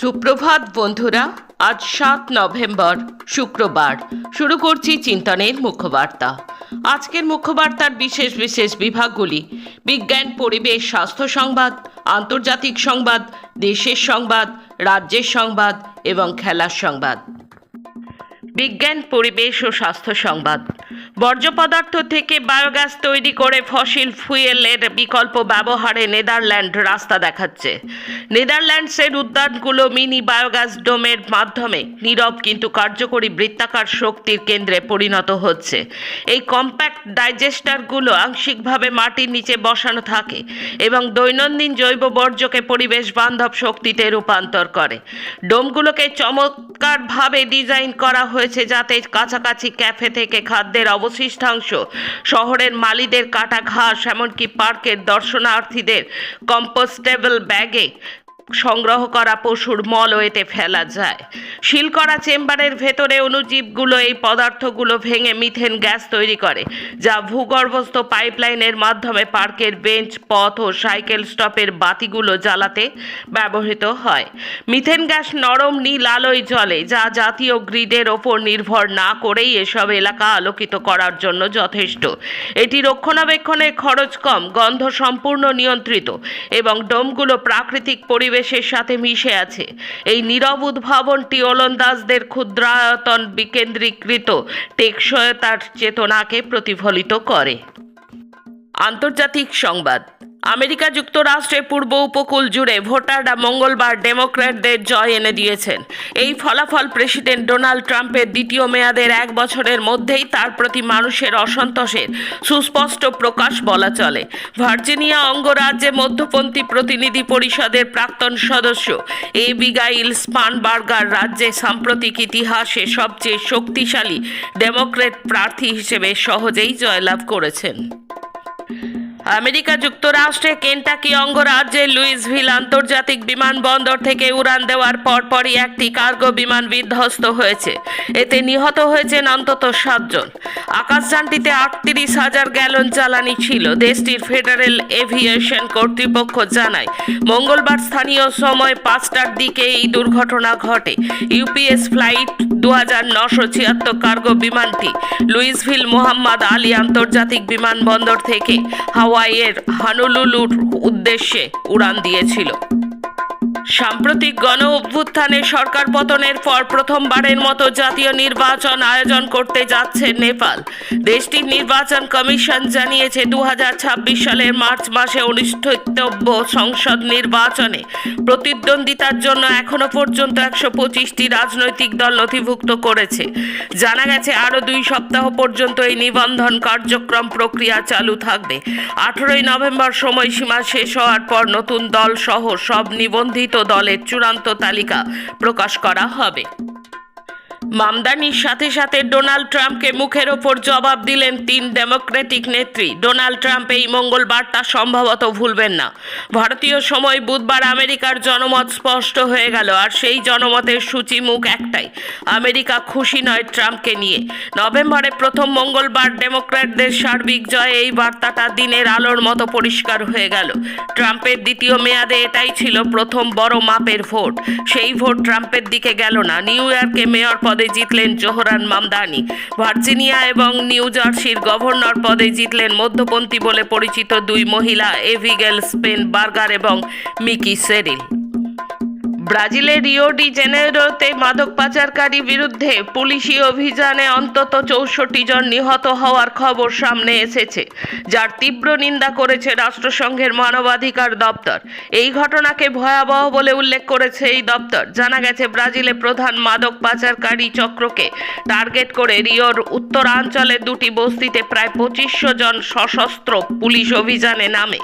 সুপ্রভাত বন্ধুরা, আজ সাত নভেম্বর, শুক্রবার। শুরু করছি চিন্তনের মুখ্যবার্তা আজকের মুখ্যবার্তার বিশেষ বিশেষ বিভাগগুলি, বিজ্ঞান, পরিবেশ, স্বাস্থ্য সংবাদ, আন্তর্জাতিক সংবাদ, দেশের সংবাদ, রাজ্যের সংবাদ এবং খেলার সংবাদ। বিজ্ঞান, পরিবেশ ও স্বাস্থ্য সংবাদ। বর্জ্য পদার্থ থেকে বায়োগ্যাস তৈরি করে ফসিল ফুয়েলের বিকল্প ব্যবহারে নেদারল্যান্ড রাস্তা দেখাচ্ছে। নেদারল্যান্ডসের উদ্যানগুলো মিনি বায়োগ্যাস ডোমের মাধ্যমে নীরব কিন্তু কার্যকরী বৃত্তাকার শক্তির কেন্দ্রে পরিণত হচ্ছে। এই কম্প্যাক্ট ডাইজেস্টারগুলো আংশিকভাবে মাটির নিচে বসানো থাকে এবং দৈনন্দিন জৈব বর্জ্যকে পরিবেশ বান্ধব শক্তিতে রূপান্তর করে। ডোমগুলোকে চমৎকারভাবে ডিজাইন করা হয়েছে যাতে কাছাকাছি ক্যাফে থেকে খাদ্যের অবশিষ্টাংশ। শহরের মালিদের কাটা ঘাস এমনকি পার্কের দর্শনার্থীদের কম্পোস্টেবল ব্যাগে সংগ্রহ করা পশুর মলও এতে ফেলা যায়। শিল করা চেম্বারের ভেতরে অণুজীবগুলো এই পদার্থগুলো ভেঙে মিথেন গ্যাস তৈরি করে, যা ভূগর্ভস্থ পাইপলাইনের মাধ্যমে পার্কের বেঞ্চ, পথ ও সাইকেল স্টপের বাতিগুলো জ্বালাতে ব্যবহৃত হয়। মিথেন গ্যাস নরম নীল আলোয় জ্বলে, যা জাতীয় গ্রিডের ওপর নির্ভর না করেই এসব এলাকা আলোকিত করার জন্য যথেষ্ট। এটি রক্ষণাবেক্ষণের খরচ কম, গন্ধ সম্পূর্ণ নিয়ন্ত্রিত এবং ডোমগুলো প্রাকৃতিক পরিবেশের সাথে মিশে আছে। এই নীরব উদ্ভাবনটি ওলন্দাজদের ক্ষুদ্রায়তন বিকেন্দ্রীকৃত টেকসয়তার চেতনাকে প্রতিফলিত করে। আন্তর্জাতিক সংবাদ। আমেরিকা যুক্তরাষ্ট্রের পূর্ব উপকূল জুড়ে ভোটাররা মঙ্গলবার ডেমোক্র্যাটদের জয় এনে দিয়েছেন। এই ফলাফল প্রেসিডেন্ট ডোনাল্ড ট্রাম্পের দ্বিতীয় মেয়াদের এক বছরের মধ্যেই তার প্রতি মানুষের অসন্তোষের সুস্পষ্ট প্রকাশ বলা চলে। ভার্জিনিয়া অঙ্গরাজ্যে মধ্যপন্থী প্রতিনিধি পরিষদের প্রাক্তন সদস্য এ বিগাইল স্পানবার্গার রাজ্যে সাম্প্রতিক ইতিহাসে সবচেয়ে শক্তিশালী ডেমোক্রেট প্রার্থী হিসেবে সহজেই জয়লাভ করেছেন। আমেরিকা যুক্তরাষ্ট্রে কেন্টাকি অঙ্গরাজ্যে লুইসভিল আন্তর্জাতিক বিমানবন্দর থেকে উড়ান দেওয়ার পরপরই একটি কার্গো বিমান বিধ্বস্ত হয়েছে। এতে নিহত হয়েছেন অন্তত সাতজন। আকাশযানটিতে আটত্রিশ হাজার গ্যালন জ্বালানি ছিল, দেশটির ফেডারেল এভিয়েশন কর্তৃপক্ষ জানায়। মঙ্গলবার স্থানীয় সময় পাঁচটার দিকে এই দুর্ঘটনা ঘটে। ইউপিএস ফ্লাইট দু হাজার নশো ছিয়াত্তর কার্গো বিমানটি লুইসভিল মোহাম্মদ আলী আন্তর্জাতিক বিমানবন্দর থেকে হাওয়াইয়ের হানুলুলুর উদ্দেশ্যে উড়ান দিয়েছিল। সাম্প্রতিক গণ অভ্যুত্থানে সরকার পতনের পর প্রথমবারের মতো জাতীয় নির্বাচন আয়োজন করতে যাচ্ছে নেপাল। দেশটির নির্বাচন কমিশন জানিয়েছে দু হাজার ছাব্বিশ সালের মার্চ মাসে অনুষ্ঠিতব্য সংসদ নির্বাচনে প্রতিদ্বন্দ্বিতার জন্য এখনও পর্যন্ত একশো পঁচিশটি রাজনৈতিক দল নথিভুক্ত করেছে। জানা গেছে, আরও দুই সপ্তাহ পর্যন্ত এই নিবন্ধন কার্যক্রম প্রক্রিয়া চালু থাকবে। আঠেরোই নভেম্বর সময়সীমা শেষ হওয়ার পর নতুন দল সহ সব নিবন্ধিত দলের চূড়ান্ত তালিকা প্রকাশ করা হবে। মামদানির সাথে সাথে ডোনাল্ড ট্রাম্পকে মুখের ওপর জবাব দিলেন তিন ডেমোক্রেটিক নেত্রী। ডোনাল্ড ট্রাম্প এই মঙ্গলবারটা সম্ভবত ভুলবেন না। ভারতীয় সময় বুধবার আমেরিকার জনমত স্পষ্ট হয়ে গেল, আর সেই জনমতের সূচি মুখ একটাই, আমেরিকা খুশি নয় ট্রাম্পকে নিয়ে। নভেম্বরে প্রথম মঙ্গলবার ডেমোক্র্যাটদের সার্বিক জয়ে এই বার্তাটা দিনের আলোর মতো পরিষ্কার হয়ে গেল। ট্রাম্পের দ্বিতীয় মেয়াদে এটাই ছিল প্রথম বড় মাপের ভোট। সেই ভোট ট্রাম্পের দিকে গেল না। নিউ ইয়র্কে মেয়র পদে জিতলেন জোহরান মামদানি। ভার্জিনিয়া এবং নিউ জার্সির গভর্নর পদে জিতলেন মধ্যপন্থী বলে পরিচিত দুই মহিলা, এভিগেল স্পেন বার্গার এবং মিকি সেরিল। ব্রাজিলের রিও ডি জেনেরোতে মাদক পাচারকারী বিরুদ্ধে পুলিশি অভিযানে অন্তত চৌষট্টি জন নিহত হওয়ার খবর সামনে এসেছে, যার তীব্র নিন্দা করেছে রাষ্ট্রসংঘের মানবাধিকার দপ্তর। এই ঘটনাকে ভয়াবহ বলে উল্লেখ করেছে এই দপ্তর। জানা গেছে, ব্রাজিলে প্রধান মাদক পাচারকারী চক্রকে টার্গেট করে রিওর উত্তরাঞ্চলের দুটি বস্তিতে প্রায় পঁচিশশো জন সশস্ত্র পুলিশ অভিযানে নামে।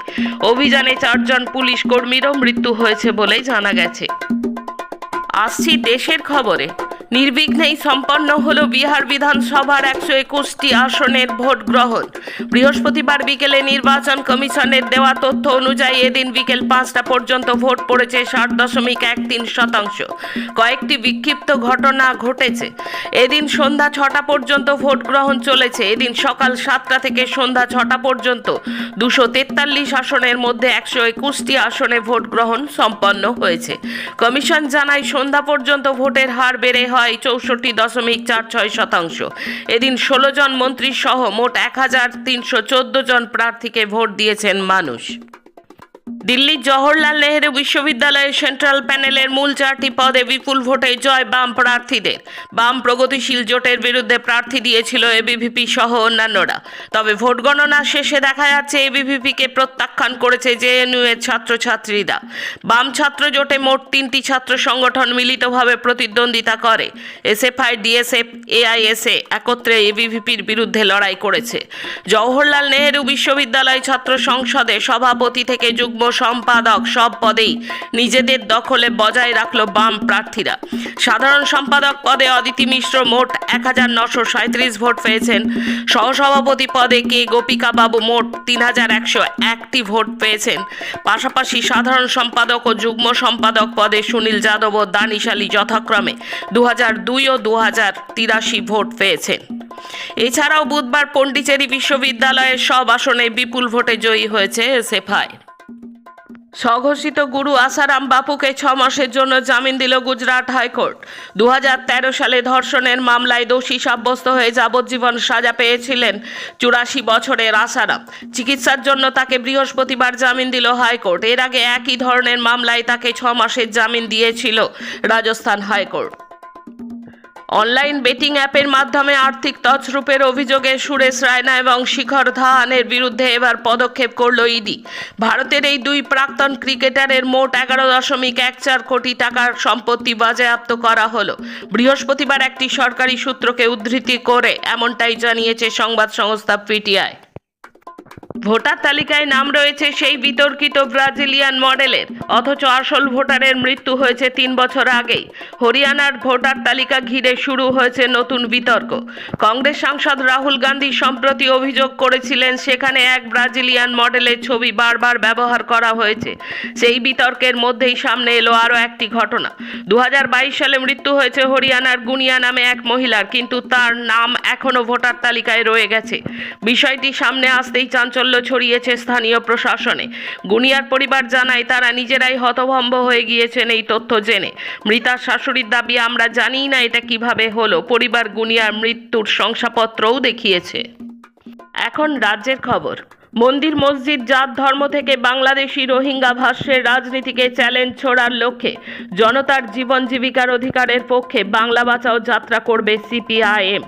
অভিযানে চারজন পুলিশ কর্মীরও মৃত্যু হয়েছে বলেই জানা গেছে। আসছি দেশের খবরে। নির্বিঘ্নেই সম্পন্ন হল বিহার বিধানসভার একশো একুশটি আসনের ভোট গ্রহণ। বৃহস্পতিবার বিকেলে নির্বাচন কমিশনের দেওয়া তথ্য অনুযায়ী এদিন বিকেল পাঁচটা পর্যন্ত ভোট পড়েছে ষাট দশমিক এক তিন শতাংশ। কয়েকটি বিক্ষিপ্ত ঘটনা ঘটেছে। এদিন সন্ধ্যা ছটা পর্যন্ত ভোট গ্রহণ চলেছে। এদিন সকাল সাতটা থেকে সন্ধ্যা ছটা পর্যন্ত দুশো তেতাল্লিশ আসনের মধ্যে একশো একুশটি আসনে ভোট গ্রহণ সম্পন্ন হয়েছে। কমিশন জানায়, সন্ধ্যা পর্যন্ত ভোটের হার বেড়ে হয় চৌষট্টি দশমিক চার ছয় শতাংশ। এদিন ষোলো জন মন্ত্রী সহ মোট এক হাজার তিনশো চোদ্দ জন প্রার্থীকে ভোট দিয়েছেন মানুষ। দিল্লির জওহরলাল নেহেরু বিশ্ববিদ্যালয়ের সেন্ট্রাল প্যানেলের মূল চারটি পদে বিপুল ভোটে জয় বাম প্রার্থীদের। বাম প্রগতিশীল জোটের বিরুদ্ধে প্রার্থী দিয়েছিল এবিভিপি সহ অন্যান্যরা। তবে ভোট গণনা শেষে দেখা যাচ্ছে এবিভিপিকে প্রত্যাখ্যান করেছে জেএনইউ এর ছাত্রছাত্রীরা। বাম ছাত্র জোটে মোট তিনটি ছাত্র সংগঠন মিলিতভাবে প্রতিদ্বন্দ্বিতা করে। এসএফআই ডিএসএফ এআইএসএ একত্রে এবিভিপির বিরুদ্ধে লড়াই করেছে। জওহরলাল নেহেরু বিশ্ববিদ্যালয় ছাত্র সংসদে সভাপতি থেকে যুগ্ম সম্পাদক সব পদেই নিজেদের দখলে বজায় রাখল বাম প্রার্থীরা। সাধারণ সম্পাদক পদে অদিতি মিশ্র মোট এক হাজার নশো সাঁত্রিশ ভোট পেয়েছেন। সহসভাপতি পদে কে গোপিকা বাবু মোট তিন হাজার একশো একটি ভোট পেয়েছেন। পাশাপাশি সাধারণ সম্পাদক ও যুগ্ম সম্পাদক পদে সুনীল যাদব ও দানিশ আলী যথাক্রমে দু হাজার দুই ও দু হাজার তিরাশি ভোট পেয়েছেন। এছাড়াও বুধবার পণ্ডিচেরি বিশ্ববিদ্যালয়ের সব আসনে বিপুল ভোটে জয়ী হয়েছে এসএফআই স্বঘোষিত গুরু আসারাম বাপুকে ছ মাসের জন্য জামিন দিল গুজরাট হাইকোর্ট। দু হাজার তেরো সালে ধর্ষণের মামলায় দোষী সাব্যস্ত হয়ে যাবজ্জীবন সাজা পেয়েছিলেন চুরাশি বছরের আসারাম। চিকিৎসার জন্য তাকে বৃহস্পতিবার জামিন দিল হাইকোর্ট। এর আগে একই ধরনের মামলায় তাকে ছ মাসের জামিন দিয়েছিল রাজস্থান হাইকোর্ট। অনলাইন বেটিং অ্যাপের মাধ্যমে আর্থিক তছরূপের অভিযোগে সুরেশ রায়না এবং শিখর ধাহানের বিরুদ্ধে এবার পদক্ষেপ করল ইডি। ভারতের এই দুই প্রাক্তন ক্রিকেটারের মোট এগারো দশমিক এক চার কোটি টাকার সম্পত্তি বাজেয়াপ্ত করা হল। বৃহস্পতিবার একটি সরকারি সূত্রকে উদ্ধৃতি করে এমনটাই জানিয়েছে সংবাদ সংস্থা পিটিআই। ভোটার তালিকায় নাম রয়েছে সেই বিতর্কিত ব্রাজিলিয়ান মডেলের। অথচ আসল ভোটারের মৃত্যু হয়েছে তিন বছর আগেই। হরিয়ানার ভোটার তালিকা ঘিরে শুরু হয়েছে নতুন বিতর্ক। কংগ্রেস সাংসদ রাহুল গান্ধী সম্প্রতি অভিযোগ করেছিলেন, সেখানে এক ব্রাজিলিয়ান মডেলের ছবি বারবার ব্যবহার করা হয়েছে। সেই বিতর্কের মধ্যেই সামনে এলো আরও একটি ঘটনা। দু হাজার বাইশ সালে মৃত্যু হয়েছে হরিয়ানার গুনিয়া নামে এক মহিলার, কিন্তু তার নাম এখনও ভোটার তালিকায় রয়ে গেছে। বিষয়টি সামনে আসতেই চাঞ্চল্য ছড়িয়েছে স্থানীয় প্রশাসনে। গুনিয়ার পরিবার জানায়, তারা নিজেরাই হতভম্ব হয়ে গিয়েছেন এই তথ্য জেনে। মৃতার শাশুড়ির দাবি, আমরা জানি না এটা কীভাবে হলো। পরিবার গুনিয়ার মৃত্যুর শংসাপত্রও দেখিয়েছে। এখন রাজ্যের খবর। মন্দির মসজিদ জাত ধর্ম থেকে বাংলাদেশি রোহিঙ্গা ভাষ্যের রাজনীতিকে চ্যালেঞ্জ ছোড়ার লক্ষ্যে জনতার জীবন জীবিকার অধিকারের পক্ষে বাংলা বাঁচাও যাত্রা করবে সিপিআইএম।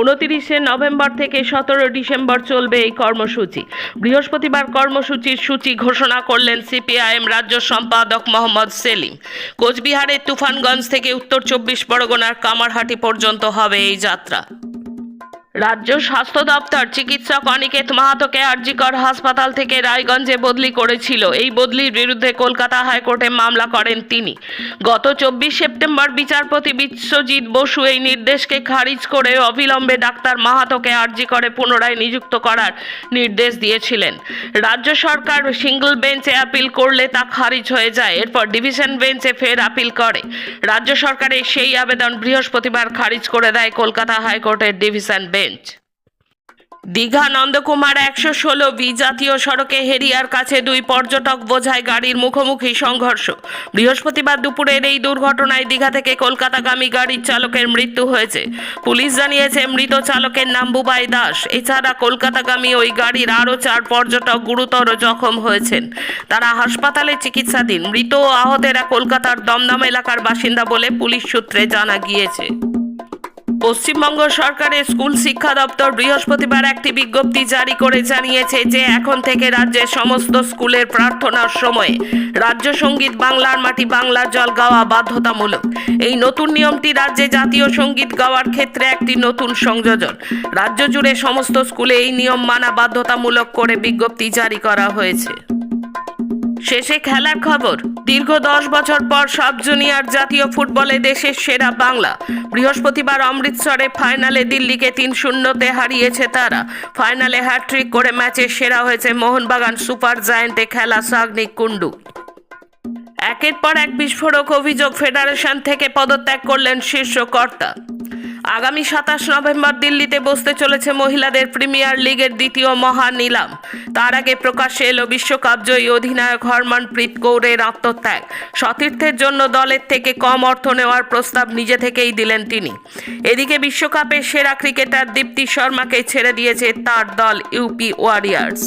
উনতিরিশে নভেম্বর থেকে সতেরো ডিসেম্বর চলবে এই কর্মসূচি। বৃহস্পতিবার কর্মসূচির সূচি ঘোষণা করলেন সিপিআইএম রাজ্য সম্পাদক মোহাম্মদ সেলিম। কোচবিহারের তুফানগঞ্জ থেকে উত্তর চব্বিশ পরগনার কামারহাটি পর্যন্ত হবে এই যাত্রা। রাজ্য স্বাস্থ্য দপ্তর চিকিৎসক অনিকেত মাহাতোকে আরজিকর হাসপাতাল থেকে রায়গঞ্জে বদলি করেছিল। এই বদলির বিরুদ্ধে কলকাতা হাইকোর্টে মামলা করেন তিনি। গত চব্বিশ সেপ্টেম্বর বিচারপতি বিশ্বজিৎ বসু এই নির্দেশকে খারিজ করে অবিলম্বে ডাক্তার মাহাতোকে আরজি করে পুনরায় নিযুক্ত করার নির্দেশ দিয়েছিলেন। রাজ্য সরকার সিঙ্গল বেঞ্চে অ্যাপিল করলে তা খারিজ হয়ে যায়, এরপর ডিভিশন বেঞ্চে ফের আপিল করে। রাজ্য সরকারের সেই আবেদন বৃহস্পতিবার খারিজ করে দেয় কলকাতা হাইকোর্টের ডিভিশন বেঞ্চ। দীঘা নন্দকুমার একশো ষোলো বি জাতীয় সড়কে হেরিয়ার কাছে দুই পর্যটক বোঝায় গাড়ির মুখোমুখি সংঘর্ষ। বৃহস্পতিবার দুপুরের এই দুর্ঘটনায় দীঘা থেকে কলকাতাগামী গাড়ির চালকের মৃত্যু হয়েছে। পুলিশ জানিয়েছে, মৃত চালকের নাম বুবাই দাস। এছাড়া কলকাতাগামী ওই গাড়ির আরও চার পর্যটক গুরুতর জখম হয়েছেন। তারা হাসপাতালে চিকিৎসাধীন। মৃত ও আহতেরা কলকাতার দমদম এলাকার বাসিন্দা বলে পুলিশ সূত্রে জানা গিয়েছে। পশ্চিমবঙ্গ সরকারের স্কুল শিক্ষা দপ্তর বৃহস্পতিবার একটি বিজ্ঞপ্তি জারি করে জানিয়েছে যে এখন থেকে রাজ্যের সমস্ত স্কুলের প্রার্থনার সময়ে রাজ্য সংগীত বাংলার মাটি বাংলার জল গাওয়া বাধ্যতামূলক। এই নতুন নিয়মটি রাজ্যে জাতীয় সংগীত গাওয়ার ক্ষেত্রে একটি নতুন সংযোজন। রাজ্য জুড়ে সমস্ত স্কুলে এই নিয়ম মানা বাধ্যতামূলক করে বিজ্ঞপ্তি জারি করা হয়েছে। শেষে খেলার খবর। দীর্ঘ দশ বছর পর সাব জুনিয়র জাতীয় ফুটবলে দেশের সেরা বাংলা। বৃহস্পতিবার অমৃতসরে ফাইনালে দিল্লিকে তিন শূন্যতে হারিয়েছে তারা। ফাইনালে হ্যাট্রিক করে ম্যাচে সেরা হয়েছে মোহনবাগান সুপার জায়েন্টে খেলা সাগনিক কুন্ডু একের পর এক বিস্ফোরক অভিযোগ ফেডারেশন থেকে পদত্যাগ করলেন শীর্ষ কর্তা। আগামী সাতাশ নভেম্বর দিল্লিতে বসতে চলেছে মহিলাদের প্রিমিয়ার লিগের দ্বিতীয় মহা নিলাম। তার আগে প্রকাশ্যে এলো বিশ্বকাপ জয়ী অধিনায়ক হরমনপ্রীত কৌরের আত্মত্যাগ। সতীর্থের জন্য দলের থেকে কম অর্থ নেওয়ার প্রস্তাব নিজে থেকেই দিলেন তিনি। এদিকে বিশ্বকাপের সেরা ক্রিকেটার দীপ্তি শর্মাকে ছেড়ে দিয়েছে তার দল ইউপি ওয়ারিয়ার্স।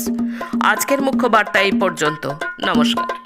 আজকের মুখ্য বার্তা এই পর্যন্ত। নমস্কার।